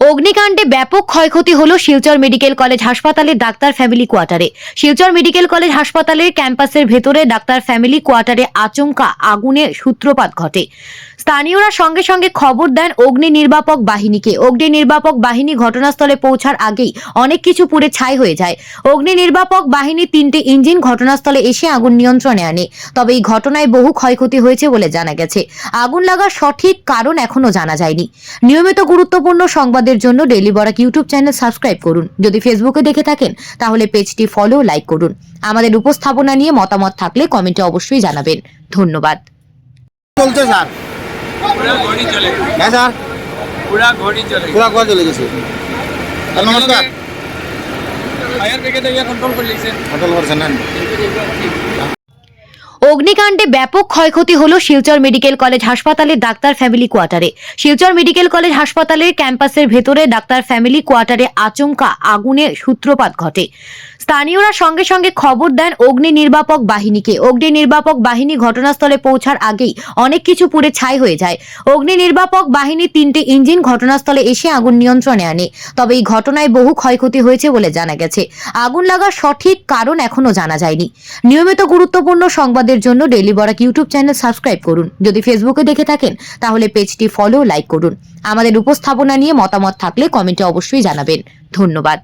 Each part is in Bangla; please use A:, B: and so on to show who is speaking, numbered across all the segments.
A: অগ্নিকাণ্ডে ব্যাপক ক্ষয়ক্ষতি হলো শিলচর মেডিকেল কলেজ হাসপাতালের ডাক্তার ফ্যামিলি কোয়ার্টারে। শিলচর মেডিকেল কলেজ হাসপাতালের ক্যাম্পাসের ভেতরে ডাক্তার ফ্যামিলি কোয়ার্টারে আচমকা আগুনের সূত্রপাত ঘটে। স্থানীয়রা সঙ্গে সঙ্গে খবর দেন অগ্নি নির্বাপক বাহিনীকে। অগ্নি নির্বাপক বাহিনী ঘটনাস্থলে পৌঁছার আগেই অনেক কিছু পুড়ে ছাই হয়ে যায়। অগ্নি নির্বাপক বাহিনীর তিনটি ইঞ্জিন ঘটনাস্থলে এসে আগুন নিয়ন্ত্রণে আনে। তবে এই ঘটনায় বহু ক্ষয়ক্ষতি হয়েছে বলে জানা গেছে। আগুন লাগার সঠিক কারণ এখনও জানা যায়নি। নিয়মিত গুরুত্বপূর্ণ সংবাদের জন্য daily Barak YouTube channel subscribe করুন। যদি ফেসবুকে দেখে থাকেন তাহলে পেজটি ফলো লাইক করুন। আমাদের উপস্থাপনা নিয়ে মতামত থাকলে কমেন্টে অবশ্যই জানাবেন। ধন্যবাদ।
B: চলছে স্যার।
C: পুরা ঘড়ি চলে গেছে।
B: হ্যাঁ স্যার।
C: পুরা ঘড়ি চলে
B: পুরা কথা চলে গেছে। স্যার নমস্কার।
C: ফায়ার ব্রিগেড কন্ট্রোল করে লিখছে
B: হোটেল করছেন না
A: অগ্নিকাণ্ডে ব্যাপক ক্ষয়ক্ষতি হল শিলচর মেডিকেল কলেজ হাসপাতালের ডাক্তার ফ্যামিলি কোয়ার্টারে। শিলচর মেডিকেল কলেজ হাসপাতালের ক্যাম্পাসের ভেতরে ডাক্তার ফ্যামিলি কোয়ার্টারে আচমকা আগুনের সূত্রপাত ঘটে। স্থানীয়রা সঙ্গে সঙ্গে খবর দেন অগ্নি নির্বাপক বাহিনীকে। অগ্নি নির্বাপক বাহিনী ঘটনাস্থলে পৌঁছার আগেই অনেক কিছু পুড়ে ছাই হয়ে যায়। অগ্নি নির্বাপক বাহিনীর তিনটি ইঞ্জিন ঘটনাস্থলে এসে আগুন নিয়ন্ত্রণে আনে। তবে এই ঘটনায় বহু ক্ষয়ক্ষতি হয়েছে বলে জানা গেছে। আগুন লাগার সঠিক কারণ এখনও জানা যায়নি। নিয়মিত গুরুত্বপূর্ণ সংবাদের জন্য daily Barak YouTube channel subscribe করুন। যদি ফেসবুকে দেখে থাকেন, তাহলে পেজটি ফলো লাইক করুন। আমাদের উপস্থাপনা নিয়ে মতামত থাকলে কমেন্টে অবশ্যই জানাবেন। ধন্যবাদ।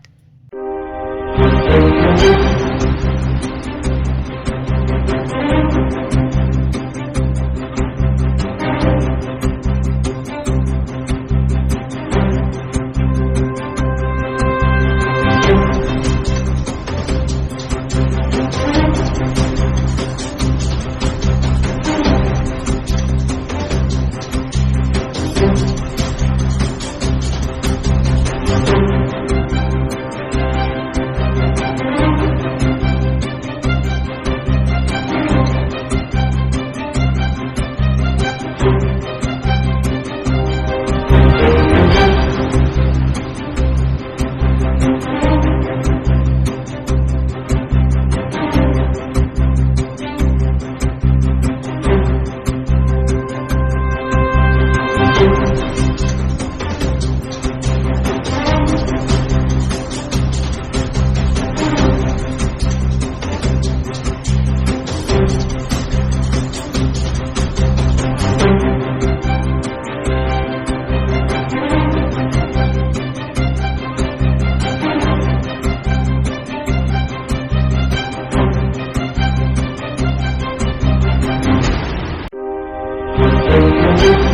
A: Thank you.